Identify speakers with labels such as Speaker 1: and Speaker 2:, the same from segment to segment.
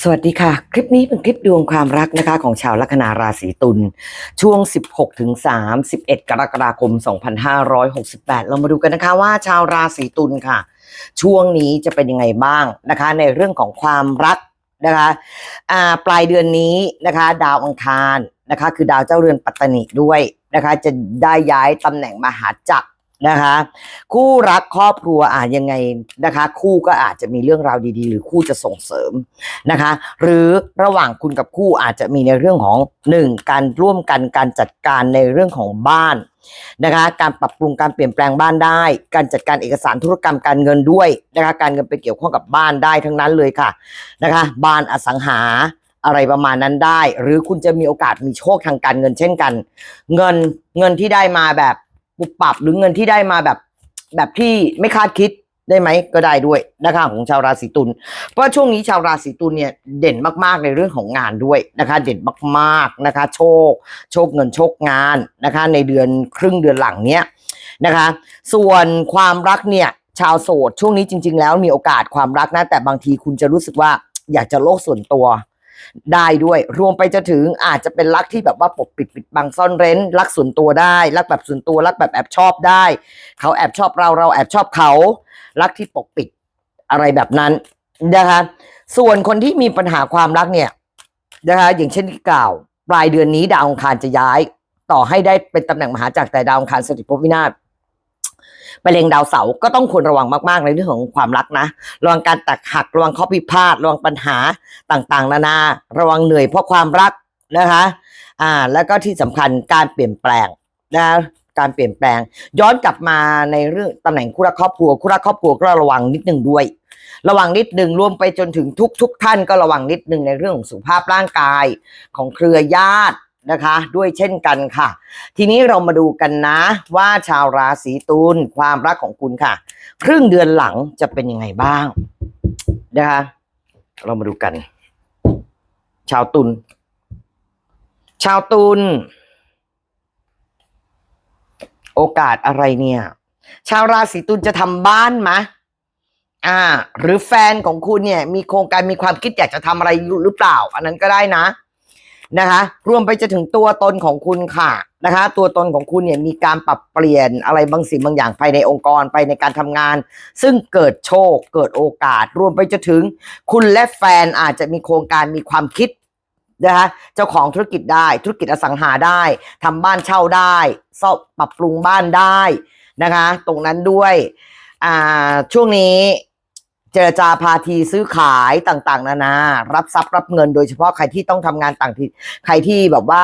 Speaker 1: สวัสดีค่ะ คลิปนี้เป็นคลิปดวงความรักนะคะของชาวลัคนาราศีตุลช่วง 16ถึง31 กรกฎาคม 2568 เรามาดูกันนะคะว่าชาวราศีตุลค่ะ ช่วงนี้จะเป็นยังไงบ้างนะคะ ในเรื่องของความรักนะคะปลายเดือนนี้นะคะ ดาวอังคารนะคะ คือดาวเจ้าเรือนปัตตนิด้วยนะคะ จะได้ย้ายตำแหน่งมหาจักร นะคะ คู่รักครอบครัวอาจยังไงนะคะ คู่ก็อาจจะมีเรื่องราวดีๆ หรือคู่จะส่งเสริมนะคะ หรือระหว่างคุณกับคู่อาจจะมีในเรื่องของหนึ่งการร่วมกันการจัดการในเรื่องของบ้านนะคะ การปรับปรุงการเปลี่ยนแปลงบ้านได้ การจัดการเอกสารธุรกรรมการเงินด้วยนะคะ การเงินไปเกี่ยวข้องกับบ้านได้ทั้งนั้นเลยค่ะนะคะ บ้านอสังหาอะไรประมาณนั้นได้ หรือคุณจะมีโอกาสมีโชคทางการเงินเช่นกัน เงินเงินที่ได้มาแบบ ปุบปับหรือเงินที่ได้มาแบบแบบที่ไม่คาดคิดได้ไหมก็ได้ด้วยนะคะของชาวราศีตุลเพราะช่วงนี้ชาวราศีตุลเนี่ยเด่นมากๆในเรื่องของงานด้วยนะคะ เด่นมากๆนะคะ โชค โชคเงินโชคงานนะคะ ในเดือนครึ่งเดือนหลังเนี้ยนะคะ ส่วนความรักเนี่ยชาวโสดช่วงนี้จริง ๆ แล้วมีโอกาสความรักนะแต่บางทีคุณจะรู้สึกว่าอยากจะโลกส่วนตัว ได้ด้วย รวมไปจะถึงอาจจะเป็นรักที่แบบว่าปกปิดปิดบังซ่อนเร้น รักส่วนตัวได้ รักแบบส่วนตัว รักแบบแอบชอบได้ เขาแอบชอบเราเราแอบชอบเขา รักที่ปกปิดอะไรแบบนั้นนะคะ ส่วนคนที่มีปัญหาความรักเนี่ยนะคะ อย่างเช่นที่กล่าว ปลายเดือนนี้ดาวองคารจะย้าย ต่อให้ได้เป็นตำแหน่งมหาจักรแต่ดาวองคารสถิตภพวินาศ ไปเล็งดาวเสาร์ก็ต้องควรระวังมากๆในเรื่องของความรักนะ ระวังการตักหักระวังข้อพิพาทระวังปัญหาต่างๆ นานา ระวังเหนื่อยเพราะความรักนะคะอ่าแล้วก็ที่สำคัญการเปลี่ยนแปลงนะการเปลี่ยนแปลง ย้อนกลับมาในเรื่องตำแหน่งคู่รักครอบครัวคู่รักครอบครัวก็ระวังนิดนึงด้วย ระวังนิดนึงรวมไปจนถึงทุกทุกท่านก็ระวังนิดนึงในเรื่องของสุขภาพร่างกายของเครือญาติ นะคะ ด้วยเช่นกันค่ะ ทีนี้เรามาดูกันนะ ว่าชาวราศีตุลความรักของคุณค่ะ ครึ่งเดือนหลังจะเป็นยังไงบ้างนะคะ เรามาดูกัน ชาวตุลชาวตุลโอกาสอะไรเนี่ย ชาวราศีตุลจะทำบ้านมะอ่า หรือแฟนของคุณเนี่ย มีโครงการมีความคิดอยากจะทำอะไรหรือเปล่า อันนั้นก็ได้นะ นะคะ รวมไปจะถึงตัวตนของคุณค่ะนะคะ ตัวตนของคุณเนี่ยมีการปรับเปลี่ยนอะไรบางสิ่งบางอย่างภายในองค์กรภายในการทำงาน ซึ่งเกิดโชค เกิดโอกาส รวมไปจะถึง คุณและแฟนอาจจะมีโครงการมีความคิดนะคะเจ้าของธุรกิจได้ธุรกิจอสังหาได้ทำบ้านเช่าได้ซ่อมปรับปรุงบ้านได้นะคะ ตรงนั้นด้วยอ่าช่วงนี้ เจรจาพาทีซื้อขายต่างๆ นานา รับทรัพย์รับเงินโดยเฉพาะใครที่ต้องทำงานต่างถิ่นใครที่แบบว่า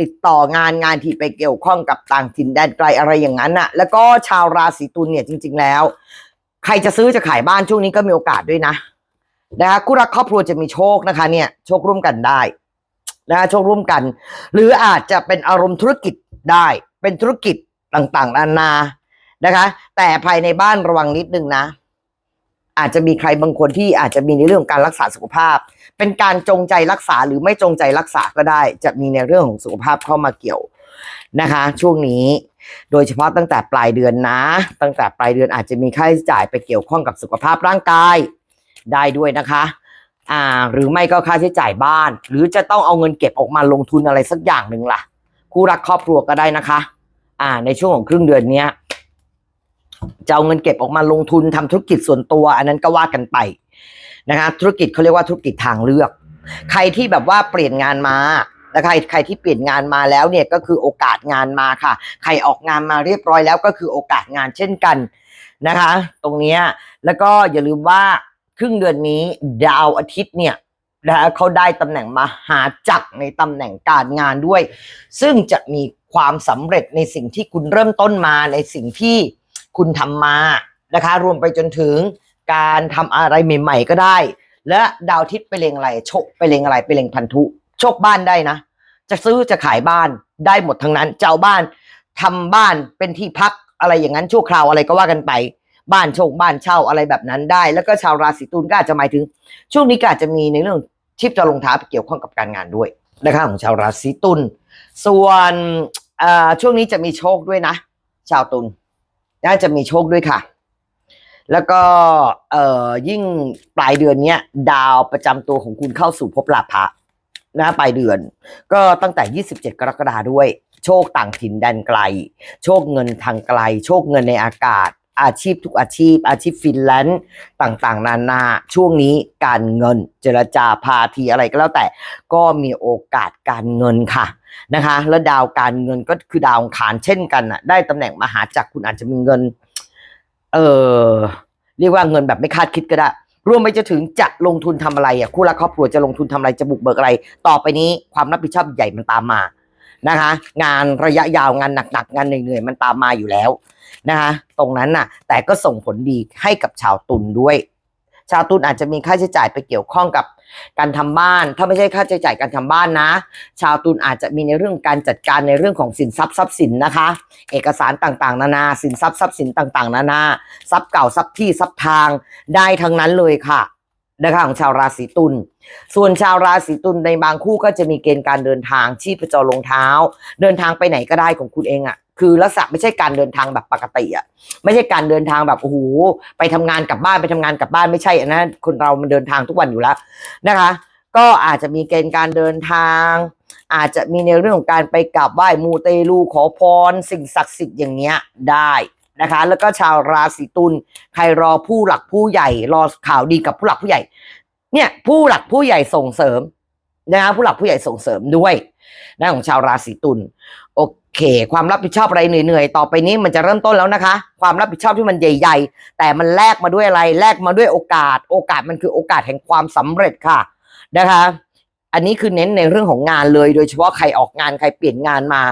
Speaker 1: ติดต่องานงานที่ไปเกี่ยวข้องกับต่างถิ่นแดนไกลอะไรอย่างนั้นน่ะ แล้วก็ชาวราศีตุลเนี่ยจริง ๆ แล้ว ใครจะซื้อจะขายบ้านช่วงนี้ก็มีโอกาสด้วยนะนะคะคู่รักครอบครัวจะมีโชคนะคะเนี่ยโชคร่วมกันได้นะคะโชคร่วมกัน หรืออาจจะเป็นอารมณ์ธุรกิจได้ เป็นธุรกิจต่างๆนานานะคะ แต่ภายในบ้านระวังนิดนึงนะ อาจจะมีใครบางคนที่อาจจะมีในเรื่องการรักษาสุขภาพ เป็นการจงใจรักษาหรือไม่จงใจรักษาก็ได้ จะมีในเรื่องของสุขภาพเข้ามาเกี่ยวนะคะ ช่วงนี้โดยเฉพาะตั้งแต่ปลายเดือนนะ ตั้งแต่ปลายเดือนอาจจะมีค่าใช้จ่ายไปเกี่ยวข้องกับสุขภาพร่างกายได้ด้วยนะคะอ่าหรือไม่ก็ค่าใช้จ่ายบ้าน หรือจะต้องเอาเงินเก็บออกมาลงทุนอะไรสักอย่างหนึ่งล่ะ คู่รักครอบครัวก็ได้นะคะ อ่าในช่วงของครึ่งเดือนเนี้ย จะเอาเงินเก็บออกมาลงทุนทำธุรกิจส่วนตัว อันนั้นก็ว่ากันไปนะคะธุรกิจเขาเรียกว่าธุรกิจทางเลือก ใครที่แบบว่าเปลี่ยนงานมานะคะใครที่เปลี่ยนงานมาแล้วเนี่ยก็คือโอกาสงานมาค่ะ ใครออกงานมาเรียบร้อยแล้วก็คือโอกาสงานเช่นกันนะคะ ตรงนี้แล้วก็อย่าลืมว่าครึ่งเดือนนี้ดาวอาทิตย์เนี่ยนะเขาได้ตำแหน่งมหาจักรในตำแหน่งการงานด้วย ซึ่งจะมีความสำเร็จในสิ่งที่คุณเริ่มต้นมาในสิ่งที่ คุณทำมานะคะ รวมไปจนถึงการทำอะไรใหม่ๆก็ได้ และดาวทิตย์ไปเลงอะไรโชคไปเลงอะไรไปเลงพันธุโชคบ้านได้นะ จะซื้อจะขายบ้านได้หมดทั้งนั้นเจะเอาบ้านทำบ้านเป็นที่พักอะไรอย่างนั้นชั่วคราวอะไรก็ว่ากันไป บ้านโชคบ้านเช่าอะไรแบบนั้นได้ แล้วก็ชาวราศีตุลก็อาจจะหมายถึง ช่วงนี้ก็อาจจะมีในเรื่องชีพจะลงท้าไปเกี่ยวข้องกับการงานด้วยนะคะของชาวราศีตุลส่วนช่วงนี้จะมีโชคด้วยนะ ชาวตุล น่าจะมีโชคด้วยค่ะ แล้วก็เอ่อยิ่งปลายเดือนเนี้ย ดาวประจำตัวของคุณเข้าสู่ภพลาภะนะปลายเดือน ก็ตั้งแต่ 27 กรกฎาด้วย โชคต่างถิ่นแดนไกล โชคเงินทางไกล โชคเงินในอากาศ อาชีพทุกอาชีพ อาชีพฟรีแลนซ์ต่างๆ นานาช่วงนี้การเงินเจรจาพาทีอะไรก็แล้วแต่ก็มีโอกาสการเงินค่ะนะคะ แล้วดาวการเงินก็คือดาวอังคารเช่นกันน่ะ ได้ตำแหน่งมหาจักรคุณอาจจะมีเงิน เออเรียกว่าเงินแบบไม่คาดคิดก็ได้รวมไปจะถึงจะลงทุนทำอะไรอะคู่รักครอบครัวจะลงทุนทำอะไรจะบุกเบิกอะไร ต่อไปนี้ความรับผิดชอบใหญ่มันตามมานะคะ งานระยะยาวงานหนักๆงานเหนื่อยๆมันตามมาอยู่แล้ว นะคะตรงนั้นน่ะ แต่ก็ส่งผลดีให้กับชาวตุลด้วย ชาวตุลอาจจะมีค่าใช้จ่ายไปเกี่ยวข้องกับการทำบ้าน ถ้าไม่ใช่ค่าใช้จ่ายการทำบ้านนะ ชาวตุลอาจจะมีในเรื่องการจัดการในเรื่องของสินทรัพย์ทรัพย์สินนะคะ เอกสารต่างๆ นานา สินทรัพย์ทรัพย์สินต่าง ๆ นานา ทรัพย์เก่าทรัพย์ที่ทรัพย์ทางได้ทั้งนั้นเลยค่ะนะคะของชาวราศีตุล ส่วนชาวราศีตุลในบางคู่ก็จะมีเกณฑ์การเดินทางชีพจรลงเท้า เดินทางไปไหนก็ได้ของคุณเองอะ่ะ คือลักษณะไม่ใช่การเดินทางแบบปกติอะไม่ใช่การเดินทางแบบโอ้โหไปทำงานกลับบ้านไปทำงานกลับบ้านไม่ใช่อันนั้นคนเรามันเดินทางทุกวันอยู่แล้วนะคะ ก็อาจจะมีเกณฑ์การเดินทาง อาจจะมีในเรื่องของการไปกราบไหว้มูเตลูขอพร สิ่งศักดิ์สิทธิ์อย่างเงี้ยได้นะคะ แล้วก็ชาวราศีตุลใครรอผู้หลักผู้ใหญ่ รอข่าวดีกับผู้หลักผู้ใหญ่ เนี่ยผู้หลักผู้ใหญ่ส่งเสริมนะคะผู้หลักผู้ใหญ่ส่งเสริมด้วยนะของชาวราศีตุลโอเค ค ความรับผิดชอบอะไรเหนื่อยๆ ต่อไปนี้มันจะเริ่มต้นแล้วนะคะ ความรับผิดชอบที่มันใหญ่ ๆ แต่มันแลกมาด้วยอะไร แลกมาด้วยโอกาส โอกาสมันคือโอกาสแห่งความสำเร็จค่ะนะคะ อันนี้คือเน้นในเรื่องของงานเลย โดยเฉพาะใครออกงานใครเปลี่ยนงานมา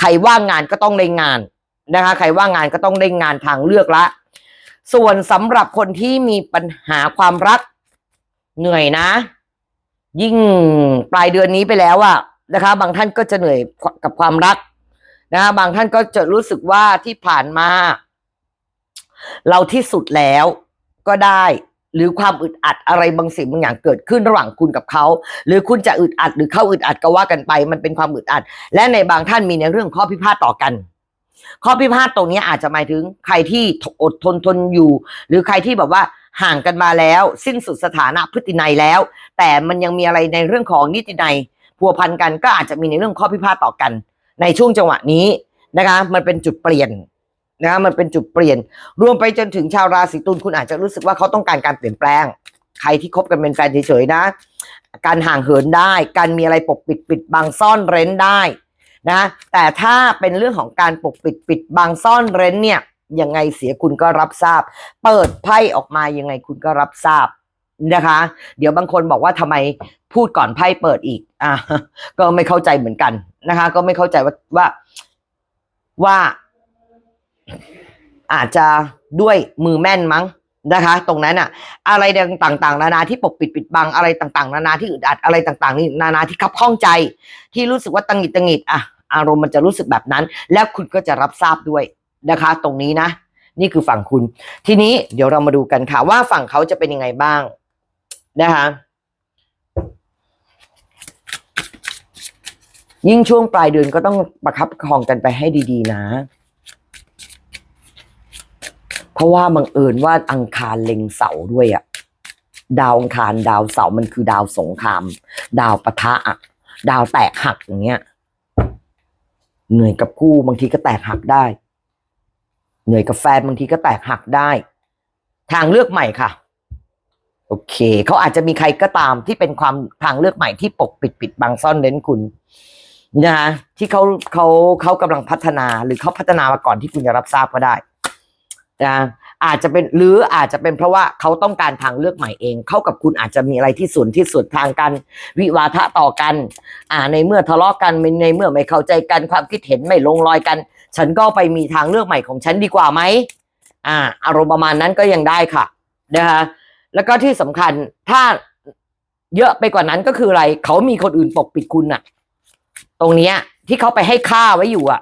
Speaker 1: ใครว่างงานก็ต้องได้งานนะคะ ใครว่างงานก็ต้องได้งานทางเลือกละ ส่วนสำหรับคนที่มีปัญหาความรักเหนื่อยนะ ยิ่งปลายเดือนนี้ไปแล้วอะนะคะ บางท่านก็จะเหนื่อยกับความรัก นะบางท่านก็จะรู้สึกว่าที่ผ่านมา เราที่สุดแล้วก็ได้ หรือความอึดอัดอะไรบางสิ่งบางอย่างเกิดขึ้นระหว่างคุณกับเขา หรือคุณจะอึดอัด หรือเข้าอึดอัดก็ว่ากันไป มันเป็นความอึดอัด และในบางท่านมีในเรื่องข้อพิพาทต่อกัน ข้อพิพาทตรงนี้อาจจะหมายถึงใครที่อดทนทนอยู่ หรือใครที่แบบว่าห่างกันมาแล้ว สิ้นสุดสถานะพฤตินัยแล้ว แต่มันยังมีอะไรในเรื่องของนิตินัยพัวพันกันก็อาจจะมีในเรื่องข้อพิพาทต่อกัน ในช่วงจังหวะนี้นะคะมันเป็นจุดเปลี่ยนนะคะมันเป็นจุดเปลี่ยน รวมไปจนถึงชาวราศีตุลคุณอาจจะรู้สึกว่าเขาต้องการการเปลี่ยนแปลง ใครที่คบกันเป็นแฟนเฉยๆนะ การห่างเหินได้ การมีอะไรปกปิดปิดบังซ่อนเร้นได้นะแต่ถ้าเป็นเรื่องของการปกปิดปิดบังซ่อนเร้นเนี่ยยังไงเสียคุณก็รับทราบ เปิดไพ่ออกมายังไงคุณก็รับทราบนะคะ เดี๋ยวบางคนบอกว่าทำไมพูดก่อนไพ่เปิดอีกอะก็ไม่เข้าใจเหมือนกัน นะคะ ก็ไม่เข้าใจว่าว่าว่า อาจจะด้วยมือแม่นมั้งนะคะ ตรงนั้นอะอะไรต่างๆ นานาที่ปกปิดปิดบังอะไรต่าง ๆ นานาที่อึดอัดอะไรต่าง ๆ นี่นานาที่ขับข้องใจ ที่รู้สึกว่าตังหิดตังหิดอะอารมณ์มันจะรู้สึกแบบนั้น แล้วคุณก็จะรับทราบด้วยนะคะ ตรงนี้นะ นี่คือฝั่งคุณ ทีนี้เดี๋ยวเรามาดูกันค่ะว่าฝั่งเขาจะเป็นยังไงบ้างนะคะ ยิ่งช่วงปลายเดือนก็ต้องประคับประคองกันไปให้ดี ๆ นะ เพราะว่าบังเอิญว่าอังคารเล็งเสาด้วยอะดาวอังคารดาวเสามันคือดาวสงคราม ดาวปะทะอะดาวแตกหักอย่างเงี้ย เหนื่อยกับคู่บางทีก็แตกหักได้ เหนื่อยกับแฟนบางทีก็แตกหักได้ ทางเลือกใหม่ค่ะ โอเค เขาอาจจะมีใครก็ตามที่เป็นความทางเลือกใหม่ที่ปกปิดปิดบังซ่อนเร้นคุณ นะฮะที่เขาเขาเขากำลังพัฒนาหรือเขาพัฒนามาก่อนที่คุณจะรับทราบก็ได้นะอาจจะเป็นหรืออาจจะเป็นเพราะว่าเขาต้องการทางเลือกใหม่เอง เข้ากับคุณอาจจะมีอะไรที่ส่วนที่สุดทางกันวิวาทะต่อกันอ่าในเมื่อทะเลาะกันในเมื่อไม่เข้าใจกันความคิดเห็นไม่ลงรอยกัน ฉันก็ไปมีทางเลือกใหม่ของฉันดีกว่าไหมอ่า อารมณ์ประมาณนั้นก็ยังได้ค่ะนะคะแล้วก็ที่สำคัญถ้าเยอะไปกว่านั้นก็คืออะไรเขามีคนอื่นปกปิดคุณอะ ตรงเนี้ย ที่เขาไปให้ค่าไว้อยู่อะ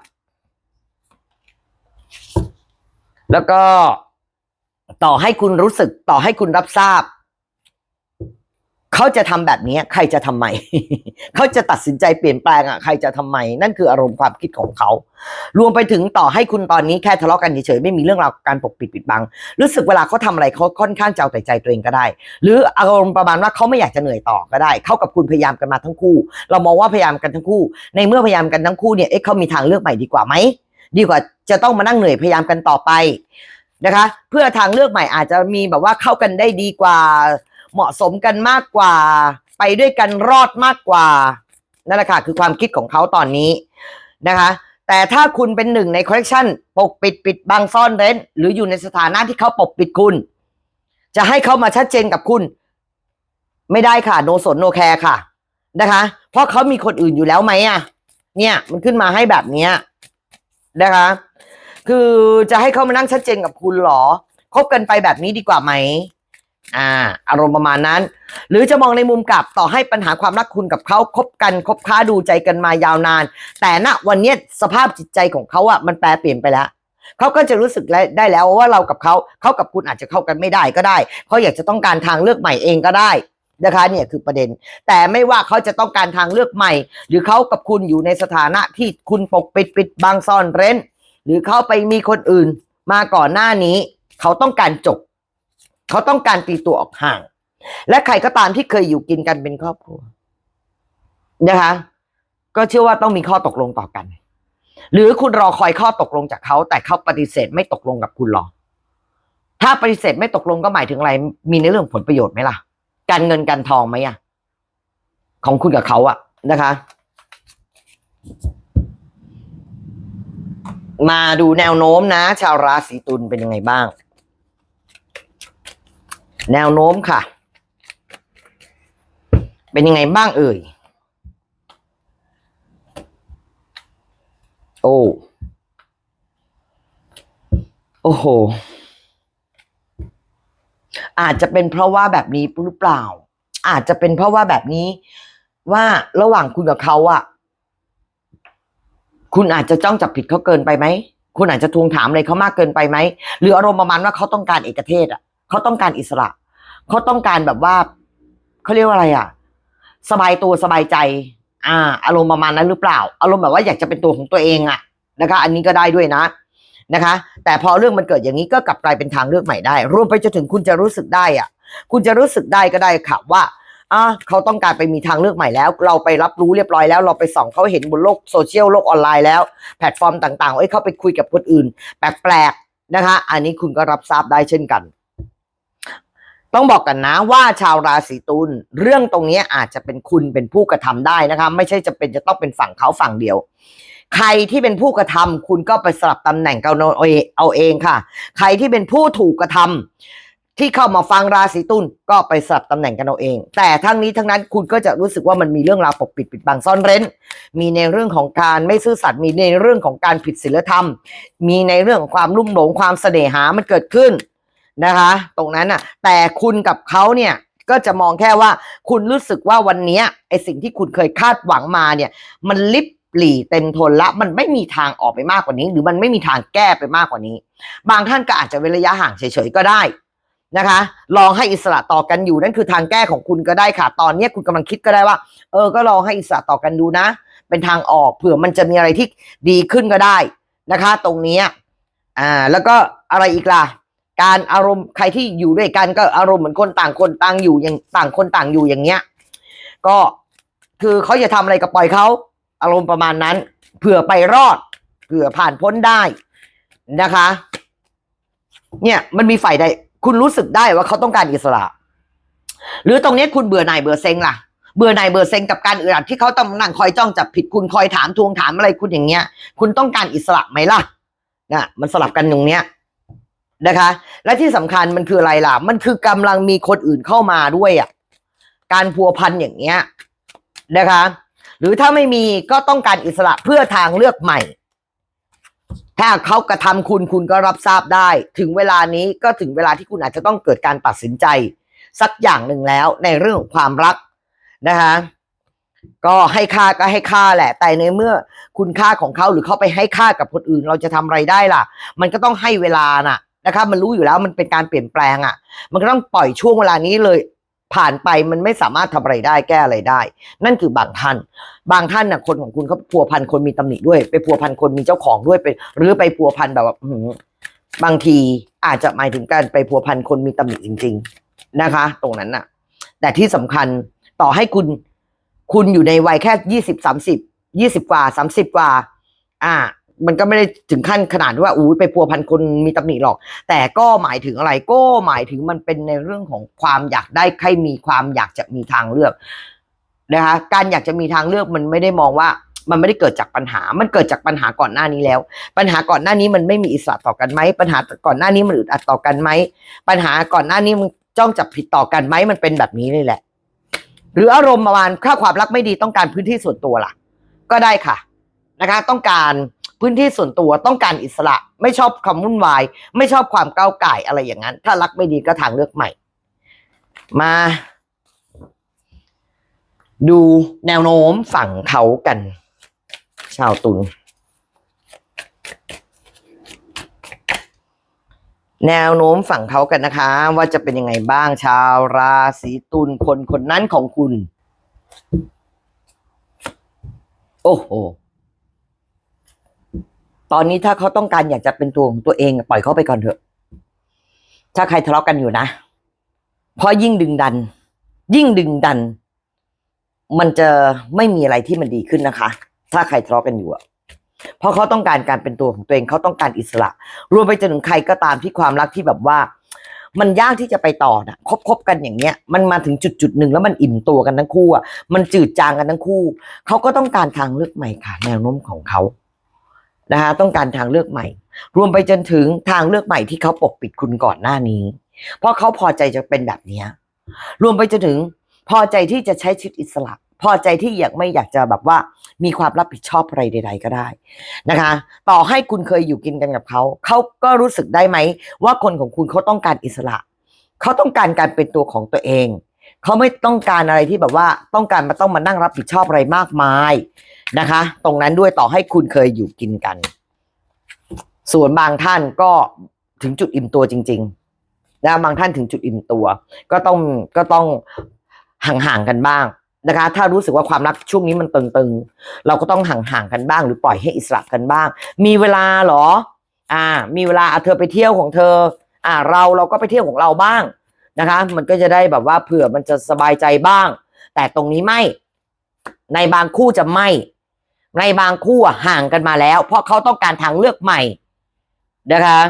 Speaker 1: แล้วก็ต่อให้คุณรู้สึกต่อให้คุณรับทราบ เขาจะทำแบบนี้ใครจะทำไม เขาจะตัดสินใจเปลี่ยนแปลงอะใครจะทำไม นั่นคืออารมณ์ความคิดของเขา รวมไปถึงต่อให้คุณตอนนี้แค่ทะเลาะกันเฉยๆไม่มีเรื่องราวการปกปิดปิดบัง รู้สึกเวลาเขาทำอะไรเขาค่อนข้างจะเอาแต่ใจตัวเองก็ได้ หรืออารมณ์ประมาณว่าเขาไม่อยากจะเหนื่อยต่อก็ได้ เขากับคุณพยายามกันมาทั้งคู่ เรามองว่าพยายามกันทั้งคู่ ในเมื่อพยายามกันทั้งคู่เนี่ยเอ๊ะเขามีทางเลือกใหม่ดีกว่าไหมดีกว่าจะต้องมานั่งเหนื่อยพยายามกันต่อไปนะคะ เพื่อทางเลือกใหม่อาจจะมีแบบว่าเข้ากันได้ดีกว่า เหมาะสมกันมากกว่า ไปด้วยกันรอดมากกว่านั่นแหละค่ะคือความคิดของเขาตอนนี้นะคะ แต่ถ้าคุณเป็นหนึ่งในคอลเลกชันปกปิดปิดบังซ่อนเร้น หรืออยู่ในสถานะที่เขาปกปิดคุณ จะให้เขามาชัดเจนกับคุณ ไม่ได้ค่ะโนสนโนแคร์ค่ะนะคะ เพราะเขามีคนอื่นอยู่แล้วไหมอะ เนี่ย มันขึ้นมาให้แบบเนี้ยนะคะ คือจะให้เขามานั่งชัดเจนกับคุณหรอคบกันไปแบบนี้ดีกว่าไหม อ่าอารมณ์ประมาณนั้น หรือจะมองในมุมกลับต่อให้ปัญหาความรักคุณกับเขาคบกันคบค้าดูใจกันมายาวนาน แต่ณวันนี้สภาพจิตใจของเขาอะมันแปลเปลี่ยนไปแล้วเขาก็จะรู้สึกได้แล้วว่าเรากับเขาเขากับคุณอาจจะเข้ากันไม่ได้ก็ได้เขาอยากจะต้องการทางเลือกใหม่เองก็ได้นะคะเนี่ยคือประเด็น แต่ไม่ว่าเขาจะต้องการทางเลือกใหม่ หรือเขากับคุณอยู่ในสถานะที่คุณปกปิดปิดบังซ่อนเร้น หรือเขาไปมีคนอื่นมาก่อนหน้านี้ เขาต้องการจบ เขาต้องการตีตัวออกห่าง และใครก็ตามที่เคยอยู่กินกันเป็นครอบครัวนะคะ ก็เชื่อว่าต้องมีข้อตกลงต่อกัน หรือคุณรอคอยข้อตกลงจากเขา แต่เขาปฏิเสธไม่ตกลงกับคุณหรอ ถ้าปฏิเสธไม่ตกลงก็หมายถึงอะไร มีในเรื่องผลประโยชน์ไหมล่ะ การเงินการทองไหมอะของคุณกับเขาอะนะคะ มาดูแนวโน้มนะ ชาวราศีตุลเป็นยังไงบ้าง แนวโน้มค่ะ เป็นยังไงบ้างเอ่ย โอ้ โอ้โห อาจจะเป็นเพราะว่าแบบนี้หรือเปล่า อาจจะเป็นเพราะว่าแบบนี้ว่าระหว่างคุณกับเขาอะคุณอาจจะจ้องจับผิดเขาเกินไปไหม คุณอาจจะทวงถามอะไรเขามากเกินไปไหม หรืออารมณ์ประมาณว่าเขาต้องการเอกเทศอะ เขาต้องการอิสระเขาต้องการแบบว่าเขาเรียกว่าอะไรอะ สบายตัวสบายใจ อ่า อารมณ์ประมาณนั้นหรือเปล่า อารมณ์แบบว่าอยากจะเป็นตัวของตัวเองอะนะคะ อันนี้ก็ได้ด้วยนะนะคะ แต่พอเรื่องมันเกิดอย่างนี้ก็กลับกลายเป็นทางเลือกใหม่ได้ รวมไปจนถึงคุณจะรู้สึกได้อะคุณจะรู้สึกได้ก็ได้ค่ะว่าอ่าเขาต้องการไปมีทางเลือกใหม่แล้ว เราไปรับรู้เรียบร้อยแล้ว เราไปส่องเขาเห็นบนโลกโซเชียลโลกออนไลน์แล้ว แพลตฟอร์มต่างๆเอ้ยเขาไปคุยกับคนอื่น แปลกๆนะคะ อันนี้คุณก็รับทราบได้เช่นกัน ต้องบอกกันนะว่าชาวราศีตุลเรื่องตรงนี้อาจจะเป็นคุณเป็นผู้กระทำได้นะคะไม่ใช่จะเป็นจะต้องเป็นฝั่งเขาฝั่งเดียว ใครที่เป็นผู้กระทำคุณก็ไปสลับตำแหน่งกันเอาเองเอาเองค่ะ ใครที่เป็นผู้ถูกกระทำที่เข้ามาฟังราศีตุลก็ไปสลับตำแหน่งกันเอาเอง แต่ทั้งนี้ทั้งนั้นคุณก็จะรู้สึกว่ามันมีเรื่องราวปกปิดปิดบังซ่อนเร้น มีในเรื่องของการไม่ซื่อสัตย์มีในเรื่องของการผิดศีลธรรม มีในเรื่องของความลุ่มหลงความเสน่หามันเกิดขึ้น นะคะ ตรงนั้นน่ะ แต่คุณกับเขาเนี่ยก็จะมองแค่ว่าคุณรู้สึกว่าวันนี้ไอสิ่งที่คุณเคยคาดหวังมาเนี่ย มันลิบหลีเต็มทนละมันไม่มีทางออกไปมากกว่านี้ หรือมันไม่มีทางแก้ไปมากกว่านี้ บางท่านก็อาจจะเว้นระยะห่างเฉยๆก็ได้นะคะ ลองให้อิสระต่อกันอยู่นั่นคือทางแก้ของคุณก็ได้ค่ะ ตอนนี้คุณกำลังคิดก็ได้ว่า เออ ก็ลองให้อิสระต่อกันดูนะ เป็นทางออกเผื่อมันจะมีอะไรที่ดีขึ้นก็ได้นะคะ ตรงนี้อ่าแล้วก็อะไรอีกล่ะ การอารมณ์ใครที่อยู่ด้วยกันก็อารมณ์เหมือนคนต่างคนต่างอยู่อย่างต่างคนต่างอยู่อย่างเงี้ย ก็คือเขาจะทำอะไรก็ปล่อยเขาอารมณ์ประมาณนั้น เผื่อไปรอด เผื่อผ่านพ้นได้นะคะ เนี่ยมันมีฝ่ายใด คุณรู้สึกได้ว่าเขาต้องการอิสระ หรือตรงนี้คุณเบื่อหน่ายเบื่อเซ็งล่ะ เบื่อหน่ายเบื่อเซ็งกับการอึดอัดที่เขาต้องนั่งคอยจ้องจับผิดคุณคอยถามทวงถามอะไรคุณอย่างเงี้ย คุณต้องการอิสระไหมล่ะนะมันสลับกันตรงเนี้ย นะคะ และที่สำคัญมันคืออะไรล่ะ มันคือกำลังมีคนอื่นเข้ามาด้วยอะการพัวพันอย่างเงี้ยนะคะ หรือถ้าไม่มีก็ต้องการอิสระเพื่อทางเลือกใหม่ ถ้าเขากระทำคุณคุณก็รับทราบได้ ถึงเวลานี้ก็ถึงเวลาที่คุณอาจจะต้องเกิดการตัดสินใจ สักอย่างหนึ่งแล้วในเรื่องของความรักนะคะก็ให้ค่าก็ให้ค่าแหละ แต่ในเมื่อคุณค่าของเขาหรือเขาไปให้ค่ากับคนอื่น เราจะทำอะไรได้ล่ะ มันก็ต้องให้เวลาน่ะ นะคะมันรู้อยู่แล้วมันเป็นการเปลี่ยนแปลงอะ มันก็ต้องปล่อยช่วงเวลานี้เลยผ่านไปมันไม่สามารถทำอะไรได้แก้อะไรได้ นั่นคือบางท่าน บางท่านน่ะคนของคุณเขาพัวพันคนมีตำหนิด้วย ไปพัวพันคนมีเจ้าของด้วยไปหรือไปพัวพันแบบว่าบางทีอาจจะหมายถึงการไปพัวพันคนมีตำหนิจริง ๆนะคะ ตรงนั้นน่ะ แต่ที่สำคัญต่อให้คุณ คุณอยู่ในวัยแค่ยี่สิบสามสิบยี่สิบกว่าสามสิบกว่า อ่า มันก็ไม่ได้ถึงขั้นขนาดที่ว่าอู้ไปพัวพันคนมีตำหนิหรอก แต่ก็หมายถึงอะไรก็หมายถึงมันเป็นในเรื่องของความอยากได้ใครมีความอยากจะมีทางเลือกนะคะการอยากจะมีทางเลือกมันไม่ได้มองว่ามันไม่ได้เกิดจากปัญหา มันเกิดจากปัญหาก่อนหน้านี้แล้ว ปัญหาก่อนหน้านี้มันไม่มีอิสระต่อกันไหม ปัญหาก่อนหน้านี้มันอึดอัดต่อกันไหม ปัญหาก่อนหน้านี้มันจ้องจับผิดต่อกันไหม มันเป็นแบบนี้เลยแหละ หรืออารมณ์ประมาณค่าความรักไม่ดีต้องการพื้นที่ส่วนตัวล่ะ ก็ได้ค่ะ นะคะ ต้องการ พื้นที่ส่วนตัวต้องการอิสระ ไม่ชอบความวุ่นวาย ไม่ชอบความก้าวไก่อะไรอย่างนั้น ถ้ารักไม่ดีก็ทางเลือกใหม่ มา ดูแนวโน้มฝั่งเขากัน ชาวตุลแนวโน้มฝั่งเขากันนะคะ ว่าจะเป็นยังไงบ้างชาวราศีตุลคนคนนั้นของคุณ โอ้โห ตอนนี้ถ้าเขาต้องการอยากจะเป็นตัวของตัวเอง ปล่อยเขาไปก่อนเถอะ ถ้าใครทะเลาะกันอยู่นะเพราะยิ่งดึงดัน ยิ่งดึงดัน มันจะไม่มีอะไรที่มันดีขึ้นนะคะ ถ้าใครทะเลาะกันอยู่อะเพราะเขาต้องการการเป็นตัวของตัวเองเขาต้องการอิสระ รวมไปจนถึงใครก็ตามที่ความรักที่แบบว่า มันยากที่จะไปต่อนะคบคบกันอย่างเงี้ย มันมาถึงจุดจุดหนึ่งแล้วมันอิ่มตัวกันทั้งคู่อะมันจืดจางกันทั้งคู่เขาก็ต้องการทางเลือกใหม่ค่ะ แนวโน้มของเขา นะคะต้องการทางเลือกใหม่ รวมไปจนถึงทางเลือกใหม่ที่เขาปกปิดคุณก่อนหน้านี้ เพราะเขาพอใจจะเป็นแบบนี้รวมไปจนถึงพอใจที่จะใช้ชีวิตอิสระ พอใจที่อยากไม่อยากจะแบบว่า มีความรับผิดชอบอะไรใด ๆ ก็ได้นะคะ ต่อให้คุณเคยอยู่กินกันกับเขาเขาก็รู้สึกได้ไหมว่าคนของคุณเขาต้องการอิสระเขาต้องการการเป็นตัวของตัวเองเขาไม่ต้องการอะไรที่แบบว่าต้องการมาต้องมานั่งรับผิดชอบอะไรมากมาย นะคะ ตรงนั้นด้วยต่อให้คุณเคยอยู่กินกัน ส่วนบางท่านก็ถึงจุดอิ่มตัวจริงๆนะบางท่านถึงจุดอิ่มตัว ก็ต้องก็ต้องห่างๆกันบ้างนะคะ ถ้ารู้สึกว่าความรักช่วงนี้มันตึงๆ เราก็ต้องห่างๆกันบ้าง หรือปล่อยให้อิสระกันบ้าง มีเวลาหรอ อ่า มีเวลาเธอไปเที่ยวของเธอ อ่า เราเราก็ไปเที่ยวของเราบ้างนะคะ มันก็จะได้แบบว่าเผื่อมันจะสบายใจบ้าง แต่ตรงนี้ไม่ ในบางคู่จะไม่ ในบางคู่ห่างกันมาแล้ว เพราะเขาต้องการทางเลือกใหม่นะคะ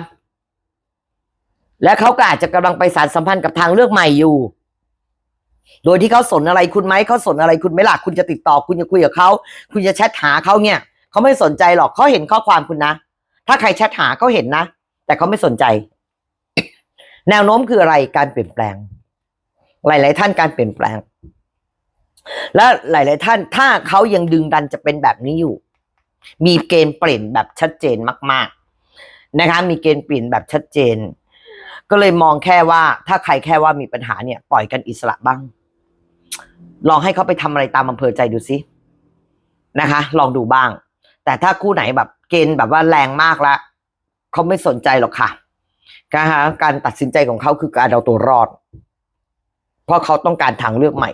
Speaker 1: และเขาก็อาจจะกำลังไปสารสัมพันธ์กับทางเลือกใหม่อยู่ โดยที่เขาสนอะไรคุณไหมเขาสนอะไรคุณไหมล่ะคุณจะติดต่อ คุณจะคุยกับเขาคุณจะแชทหาเขาเนี่ยเขาไม่สนใจหรอกเขาเห็นข้อความคุณนะถ้าใครแชทหาเขาเห็นนะแต่เขาไม่สนใจ แนวโน้มคืออะไรการเปลี่ยนแปลง หลาย ๆ ท่านการเปลี่ยนแปลง และหลาย ๆ ท่านถ้าเขายังดึงดันจะเป็นแบบนี้อยู่ มีเกณฑ์เปลี่ยนแบบชัดเจนมาก ๆ นะคะ มีเกณฑ์เปลี่ยนแบบชัดเจน ก็เลยมองแค่ว่า ถ้าใครแค่ว่ามีปัญหาเนี่ย ปล่อยกันอิสระบ้าง ลองให้เขาไปทำอะไรตามอำเภอใจดูซินะคะ ลองดูบ้าง แต่ถ้าคู่ไหนแบบเกณฑ์แบบว่าแรงมากล้วเขาไม่สนใจหรอกค่ะนะคะการตัดสินใจของเขาคือการเอาตัวรอด เพราะเขาต้องการทางเลือกใหม่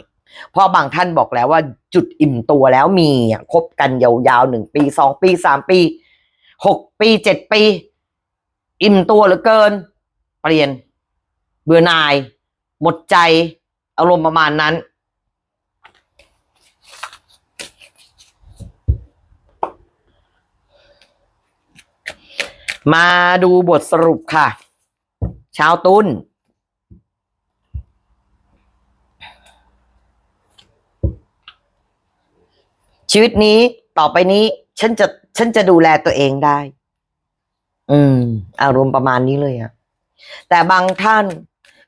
Speaker 1: เพราะบางท่านบอกแล้วว่าจุดอิ่มตัวแล้วมีคบกันยาวๆหนึ่งปีสองปีสามปีหกปีเจ็ดปี อิ่มตัวเหลือเกิน เปลี่ยน เบื่อหน่าย หมดใจ อารมณ์ประมาณนั้น มาดูบทสรุปค่ะ ชาวตุล ชีวิตนี้ต่อไปนี้ ฉันจะ ฉันจะดูแลตัวเองได้ อืม อารมณ์ประมาณนี้เลยอะแต่บางท่าน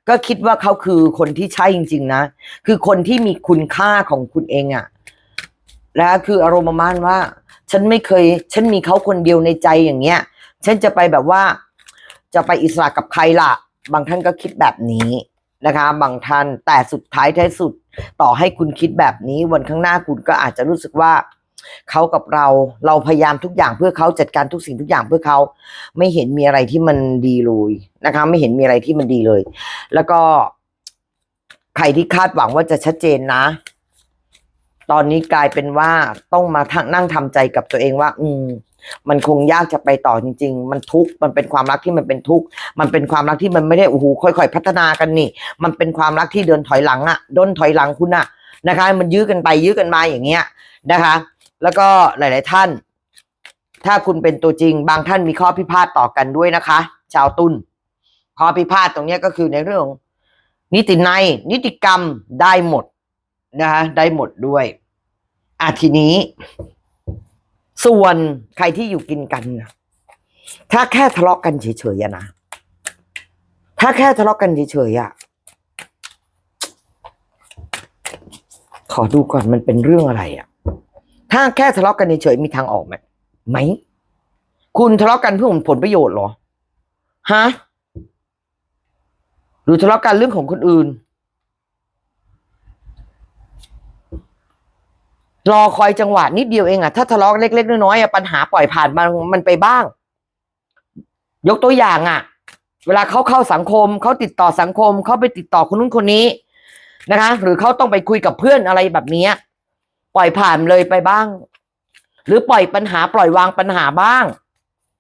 Speaker 1: ก็คิดว่าเขาคือคนที่ใช่จริง ๆ นะ คือคนที่มีคุณค่าของคุณเองอะแล้วคืออารมณ์ประมาณว่า ฉันไม่เคย ฉันมีเขาคนเดียวในใจอย่างเงี้ย ฉันจะไปแบบว่า จะไปอิสระกับใครล่ะ บางท่านก็คิดแบบนี้ นะคะ บางท่านแต่สุดท้ายท้ายสุด ต่อให้คุณคิดแบบนี้วันข้างหน้าคุณก็อาจจะรู้สึกว่าเขากับเราเราพยายามทุกอย่างเพื่อเขาจัดการทุกสิ่งทุกอย่างเพื่อเขาไม่เห็นมีอะไรที่มันดีเลยนะคะ ไม่เห็นมีอะไรที่มันดีเลย แล้วก็ใครที่คาดหวังว่าจะชัดเจนนะ ตอนนี้กลายเป็นว่าต้องมาทั้งนั่งทำใจกับตัวเองว่า อืม มันคงยากจะไปต่อจริง ๆ มันทุกข์มันเป็นความรักที่มันเป็นทุกข์มันเป็นความรักที่มันไม่ได้โอ้โหค่อย ๆ พัฒนากันนี่ มันเป็นความรักที่เดินถอยหลังอะด้นถอยหลังคุณอะนะคะ มันยื้อกันไปยื้อกันมาอย่างเงี้ยนะคะ แล้วก็หลาย ๆ ท่าน ถ้าคุณเป็นตัวจริง บางท่านมีข้อพิพาทต่อกันด้วยนะคะ ชาวตุลข้อพิพาทตรงนี้ก็คือในเรื่อง นิติในนิติกรรมได้หมดนะคะได้หมดด้วยอะทีนี้ ส่วนใครที่อยู่กินกันนะถ้าแค่ทะเลาะกันเฉยๆอะนะถ้าแค่ทะเลาะกันเฉยๆอะขอดูก่อนมันเป็นเรื่องอะไรอะถ้าแค่ทะเลาะกันเฉยๆมีทางออกไหมไหม คุณทะเลาะกันเพื่อผลประโยชน์เหรอฮะหรือทะเลาะกันเรื่องของคนอื่น รอคอยจังหวะนิดเดียวเองอะถ้าทะเลาะเล็กๆน้อยๆปัญหาปล่อยผ่านมันมันไปบ้าง ยกตัวอย่างอะเวลาเขาเข้าสังคมเขาติดต่อสังคมเขาไปติดต่อคนนู้นคนนี้นะคะ หรือเขาต้องไปคุยกับเพื่อนอะไรแบบนี้ปล่อยผ่านเลยไปบ้าง หรือปล่อยปัญหาปล่อยวางปัญหาบ้าง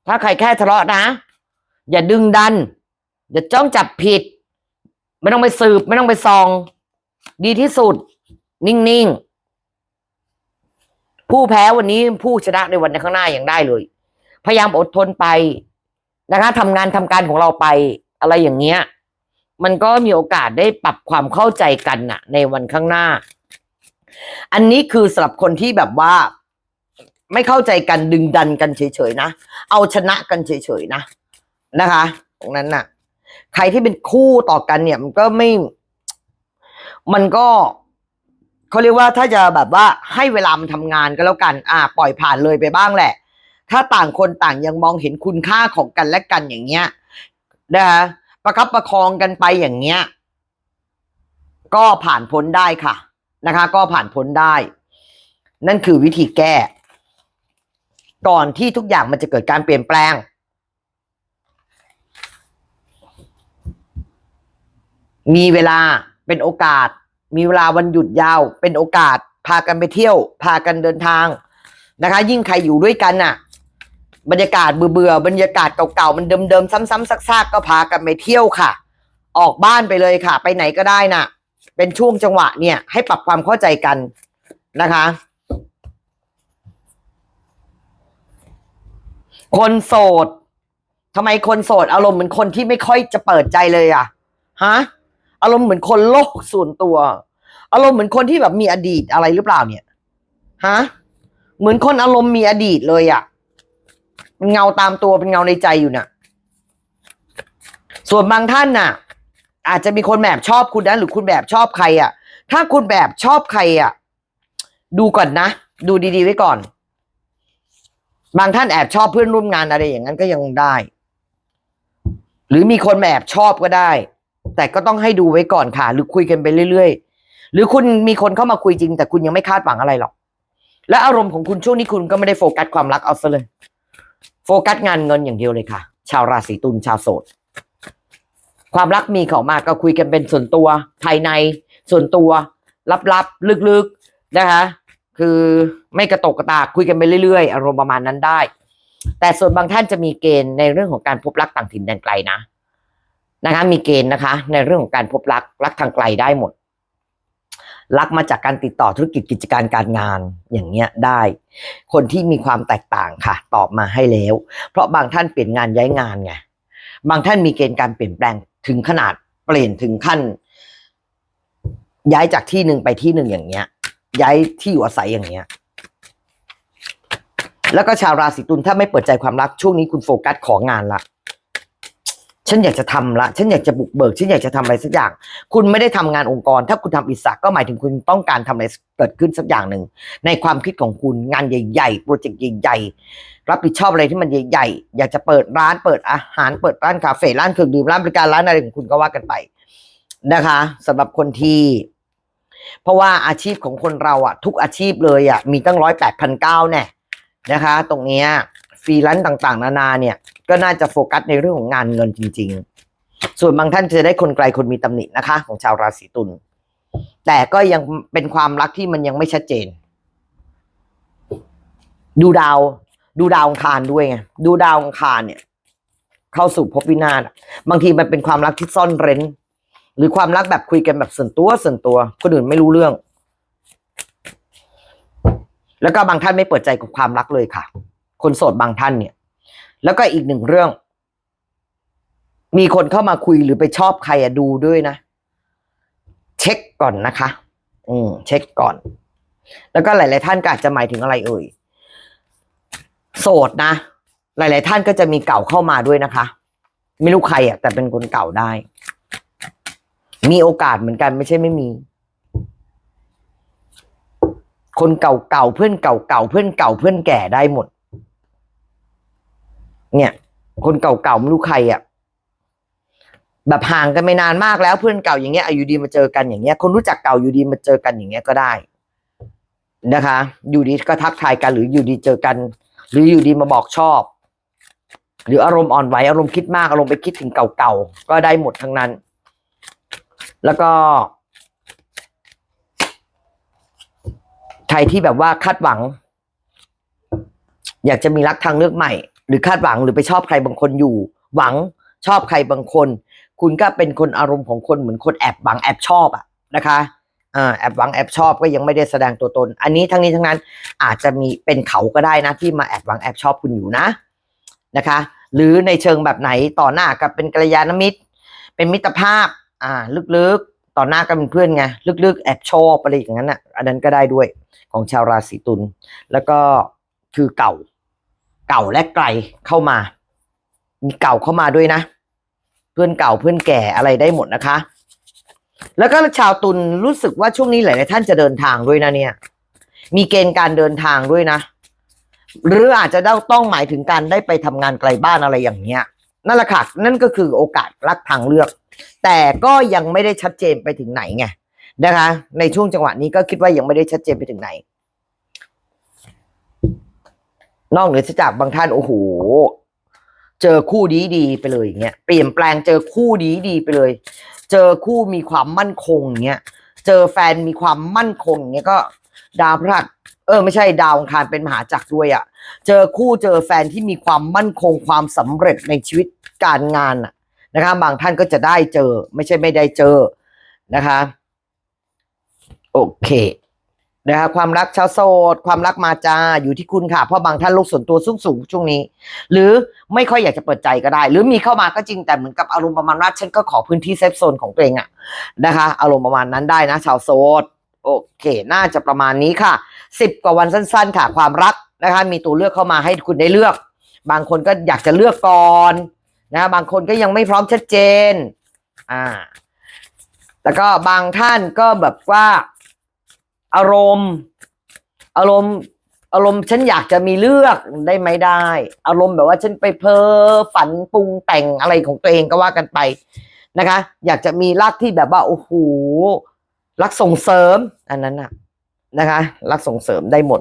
Speaker 1: ถ้าใครแค่ทะเลาะนะ อย่าดึงดัน อย่าจ้องจับผิด ไม่ต้องไปสืบ ไม่ต้องไปซอง ดีที่สุด นิ่งๆ ผู้แพ้วันนี้ผู้ชนะในวันข้างหน้าอย่างได้เลย พยายามอดทนไปนะคะทำงานทำการของเราไปอะไรอย่างเงี้ย มันก็มีโอกาสได้ปรับความเข้าใจกันน่ะ ในวันข้างหน้า อันนี้คือสำหรับคนที่แบบว่า ไม่เข้าใจกันดึงดันกันเฉยๆนะเอาชนะกันเฉยๆนะนะคะตรงนั้นน่ะ ใครที่เป็นคู่ต่อกันเนี่ย มันก็ไม่ มันก็ เขาเรียกว่าถ้าจะแบบว่าให้เวลามันทำงานก็แล้วกัน อ่า ปล่อยผ่านเลยไปบ้างแหละ ถ้าต่างคนต่างยังมองเห็นคุณค่าของกันและกันอย่างเงี้ยนะคะประคับประคองกันไปอย่างเงี้ย ก็ผ่านพ้นได้ค่ะนะคะ ก็ผ่านพ้นได้ นั่นคือวิธีแก้ ก่อนที่ทุกอย่างมันจะเกิดการเปลี่ยนแปลงมีเวลาเป็นโอกาส มีเวลาวันหยุดยาวเป็นโอกาส พากันไปเที่ยว พากันเดินทางนะคะ ยิ่งใครอยู่ด้วยกันน่ะ บรรยากาศเบื่อๆบรรยากาศเก่าๆมันเดิมๆซ้ำๆซากๆก็พากันไปเที่ยวค่ะ ออกบ้านไปเลยค่ะ ไปไหนก็ได้น่ะ เป็นช่วงจังหวะเนี่ย ให้ปรับความเข้าใจกันนะคะ คนโสดทำไมคนโสดอารมณ์เหมือนคนที่ไม่ค่อยจะเปิดใจเลยอะฮะ อารมณ์เหมือนคนโลกส่วนตัว อารมณ์เหมือนคนที่แบบมีอดีตอะไรหรือเปล่าเนี่ยฮะเหมือนคนอารมณ์มีอดีตเลยอะมันเงาตามตัวเป็นเงาในใจอยู่น่ะ ส่วนบางท่านน่ะ อาจจะมีคนแบบชอบคุณนะหรือคุณแบบชอบใครอะ ถ้าคุณแบบชอบใครอะ ดูก่อนนะดูดีๆไว้ก่อน บางท่านแอบชอบเพื่อนร่วมงานอะไรอย่างนั้นก็ยังได้ หรือมีคนแอบชอบก็ได้ แต่ก็ต้องให้ดูไว้ก่อนค่ะ หรือคุยกันไปเรื่อย ๆ หรือคุณมีคนเข้ามาคุยจริง แต่คุณยังไม่คาดหวังอะไรหรอก และอารมณ์ของคุณช่วงนี้คุณก็ไม่ได้โฟกัสความรักเอาซะเลย โฟกัสงานเงินอย่างเดียวเลยค่ะ ชาวราศีตุลชาวโสดความรักมีเขามาก็คุยกันเป็นส่วนตัวภายในส่วนตัวลับๆลึกๆนะคะ คือไม่กระตกกระตากคุยกันไปเรื่อยๆ อารมณ์ประมาณนั้นได้ แต่ส่วนบางท่านจะมีเกณฑ์ในเรื่องของการพบรักต่างถิ่นแดนไกลนะ นะคะมีเกณฑ์นะคะ ในเรื่องของการพบรักรักทางไกลได้หมด รักมาจากการติดต่อธุรกิจกิจการการงานอย่างเงี้ยได้ คนที่มีความแตกต่างค่ะ ตอบมาให้แล้ว เพราะบางท่านเปลี่ยนงานย้ายงานไงบางท่านมีเกณฑ์การเปลี่ยนแปลงถึงขนาดเปลี่ยนถึงขั้น ย้ายจากที่หนึ่งไปที่หนึ่งอย่างเงี้ย ย้ายที่อยู่อาศัยอย่างเงี้ยแล้วก็ชาวราศีตุลถ้าไม่เปิดใจความรักช่วงนี้คุณโฟกัสของานละ ฉันอยากจะทำละ ฉันอยากจะบุกเบิก ฉันอยากจะทำอะไรสักอย่าง คุณไม่ได้ทำงานองค์กร ถ้าคุณทำอิสระก็หมายถึงคุณต้องการทำอะไรเกิดขึ้นสักอย่างหนึ่ง ในความคิดของคุณงานใหญ่ๆ โปรเจกต์ใหญ่ๆ รับผิดชอบอะไรที่มันใหญ่ๆ อยากจะเปิดร้านเปิดอาหาร เปิดร้านคาเฟ่ ร้านเครื่องดื่ม ร้านบริการ ร้านอะไรของคุณก็ว่ากันไปนะคะสำหรับคนที่ เพราะว่าอาชีพของคนเราอะทุกอาชีพเลยอะมีตั้งร้อยแปดพันเก้าแน่นะคะ ตรงเนี้ย ฟรีแลนซ์ต่างๆ นานาเนี่ย ก็น่าจะโฟกัสในเรื่องของงานเงินจริง ๆ ส่วนบางท่านจะได้คนไกลคนมีตำหนินะคะ ของชาวราศีตุลแต่ก็ยังเป็นความรักที่มันยังไม่ชัดเจน ดูดาว ดูดาวอังคารด้วยไงดูดาวอังคารเนี่ย เข้าสู่ภพวินาศบางทีมันเป็นความรักที่ซ่อนเร้น หรือความรักแบบคุยกันแบบส่วนตัวส่วนตัวคนอื่นไม่รู้เรื่อง แล้วก็บางท่านไม่เปิดใจกับความรักเลยค่ะ คนโสดบางท่านเนี่ย แล้วก็อีกหนึ่งเรื่อง มีคนเข้ามาคุยหรือไปชอบใครอะดูด้วยนะ เช็คก่อนนะคะ อืม เช็คก่อน แล้วก็หลาย ๆ ท่านก็อาจจะหมายถึงอะไรเอ่ยโสดนะ หลาย ๆ ท่านก็จะมีเก่าเข้ามาด้วยนะคะ ไม่รู้ใครอะแต่เป็นคนเก่าได้ มีโอกาสเหมือนกันไม่ใช่ไม่มีคนเก่าๆเพื่อนเก่าๆเพื่อนเก่าเพื่อนแก่ได้หมด เนี่ย คนเก่าๆไม่รู้ใครอะ แบบห่างกันไม่นานมากแล้วเพื่อนเก่าอย่างเงี้ยอายุดีมาเจอกันอย่างเงี้ย คนรู้จักเก่าอยู่ดีมาเจอกันอย่างเงี้ยก็ได้นะคะ อยู่ดีก็ทักทายกันหรืออยู่ดีเจอกัน หรืออยู่ดีมาบอกชอบ หรืออารมณ์อ่อนไหวอารมณ์คิดมากอารมณ์ไปคิดถึงเก่าๆก็ได้หมดทั้งนั้น แล้วก็ใครที่แบบว่าคาดหวัง อยากจะมีรักทางเลือกใหม่ หรือคาดหวังหรือไปชอบใครบางคนอยู่ หวังชอบใครบางคน คุณก็เป็นคนอารมณ์ของคนเหมือนคนแอบหวังแอบชอบอะนะคะอ่าแอบหวังแอบชอบก็ยังไม่ได้แสดงตัวตน อันนี้ทั้งนี้ทั้งนั้นอาจจะมีเป็นเขาก็ได้นะที่มาแอบหวังแอบชอบคุณอยู่นะนะคะ หรือในเชิงแบบไหนต่อหน้ากับเป็นกัลยาณมิตร เป็นมิตรภาพอ่าลึกๆต่อหน้ากันเป็นเพื่อนไงลึกๆ แอบชอบอะไรอย่างนั้นอะอันนั้นก็ได้ด้วยของชาวราศีตุลแล้วก็คือเก่า เก่าและไกลเข้ามา มีเก่าเข้ามาด้วยนะ เพื่อนเก่าเพื่อนแก่อะไรได้หมดนะคะ แล้วก็ชาวตุลรู้สึกว่าช่วงนี้หลายๆท่านจะเดินทางด้วยนะเนี่ย มีเกณฑ์การเดินทางด้วยนะ หรืออาจจะต้องหมายถึงการได้ไปทำงานไกลบ้านอะไรอย่างเงี้ยนั่นแหละค่ะนั่นก็คือโอกาสรักทางเลือก แต่ก็ยังไม่ได้ชัดเจนไปถึงไหนไงนะคะ ในช่วงจังหวะนี้ก็คิดว่ายังไม่ได้ชัดเจนไปถึงไหน นอกเหนือจากบางท่านโอ้โหเจอคู่ดีดีๆไปเลยอย่างเงี้ยเปลี่ยนแปลงเจอคู่ดีดีๆไปเลย เจอคู่มีความมั่นคงอย่างเงี้ยเจอแฟนมีความมั่นคงอย่างเงี้ยก็ดาวพฤหัสเออไม่ใช่ดาวอังคารเป็นมหาจักรด้วยอะ่ะ เจอคู่เจอแฟนที่มีความมั่นคงความสำเร็จในชีวิตการงานอะนะคะบางท่านก็จะได้เจอ ไม่ใช่ไม่ได้เจอนะคะ โอเค นะคะความรักชาวโสดความรักมาจาอยู่ที่คุณค่ะ เพราะบางท่านโลกส่วนตัวสูงสูงช่วงนี้ หรือไม่ค่อยอยากจะเปิดใจก็ได้ หรือมีเข้ามาก็จริงแต่เหมือนกับอารมณ์ประมาณว่าฉันก็ขอพื้นที่เซฟโซนของตัวเองอะนะคะ อารมณ์ประมาณนั้นได้นะ ชาวโสดโอเค น่าจะประมาณนี้ค่ะสิบกว่าวันสั้น ๆ ค่ะ ความรักนะคะ มีตัวเลือกเข้ามาให้คุณได้เลือก บางคนก็อยากจะเลือกก่อนนะบางคนก็ยังไม่พร้อมชัดเจนอ่าแล้วก็บางท่านก็แบบว่า อารมณ์ อารมณ์ อารมณ์ฉันอยากจะมีเลือกได้ไหมได้ อารมณ์แบบว่าฉันไปเพ้อฝันปรุงแต่งอะไรของตัวเองก็ว่ากันไปนะคะ อยากจะมีรักที่แบบว่าโอ้โหรักส่งเสริม อันนั้นนะนะคะรักส่งเสริมได้หมด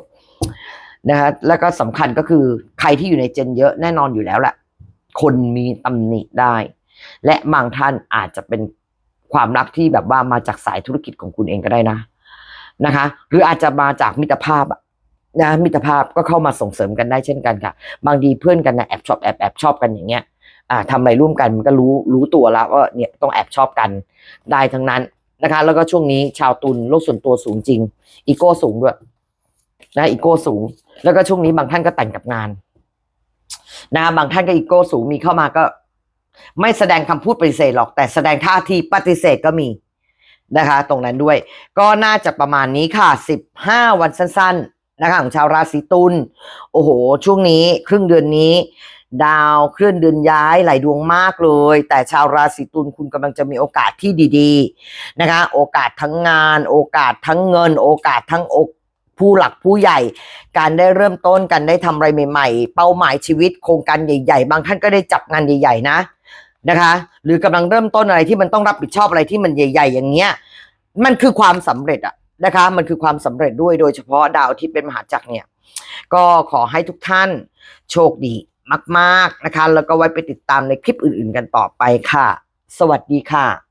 Speaker 1: นะคะแล้วก็สำคัญก็คือใครที่อยู่ในเจนเยอะแน่นอนอยู่แล้วแหละคนมีตำหนิได้ และบางท่านอาจจะเป็นความรักที่แบบว่ามาจากสายธุรกิจของคุณเองก็ได้นะ นะคะ หรืออาจจะมาจากมิตรภาพนะมิตรภาพก็เข้ามาส่งเสริมกันได้เช่นกันค่ะ บางทีเพื่อนกันนะแอบชอบแอบแอบชอบกันอย่างเงี้ยอ่าทำอะไรร่วมกันมันก็รู้รู้ตัวแล้วว่าเนี่ยต้องแอบชอบกันได้ทั้งนั้นนะคะ แล้วก็ช่วงนี้ชาวตุลโลกส่วนตัวสูงจริง อีโก้สูงด้วยนะอีโก้สูง แล้วก็ช่วงนี้บางท่านก็แต่งกับงานนะบางท่านก็อีโก้สูงมีเข้ามาก็ ไม่แสดงคำพูดปฏิเสธหรอกแต่แสดงท่าทีปฏิเสธก็มี นะคะ ตรงนั้นด้วย ก็น่าจะประมาณนี้ค่ะสิบห้าวันสั้น ๆ นะคะของชาวราศีตุลโอ้โห ช่วงนี้ครึ่งเดือนนี้ ดาวเคลื่อนเดือนย้ายหลายดวงมากเลย แต่ชาวราศีตุลคุณกำลังจะมีโอกาสที่ดีๆนะคะ โอกาสทั้งงาน โอกาสทั้งเงิน โอกาสทั้งอกผู้หลักผู้ใหญ่ การได้เริ่มต้นกันได้ทำอะไรใหม่ ๆ เป้าหมายชีวิตโครงการใหญ่ ๆ บางท่านก็ได้จับงานใหญ่ ๆ นะ นะคะ หรือกำลังเริ่มต้นอะไรที่มันต้องรับผิดชอบอะไรที่มันใหญ่ ๆ อย่างเงี้ยมันคือความสำเร็จอะนะคะ มันคือความสำเร็จด้วยโดยเฉพาะดาวที่เป็นมหาจักรเนี่ย ก็ขอให้ทุกท่านโชคดีมาก ๆนะคะ แล้วก็ไว้ไปติดตามในคลิปอื่น ๆ กันต่อไปค่ะ สวัสดีค่ะ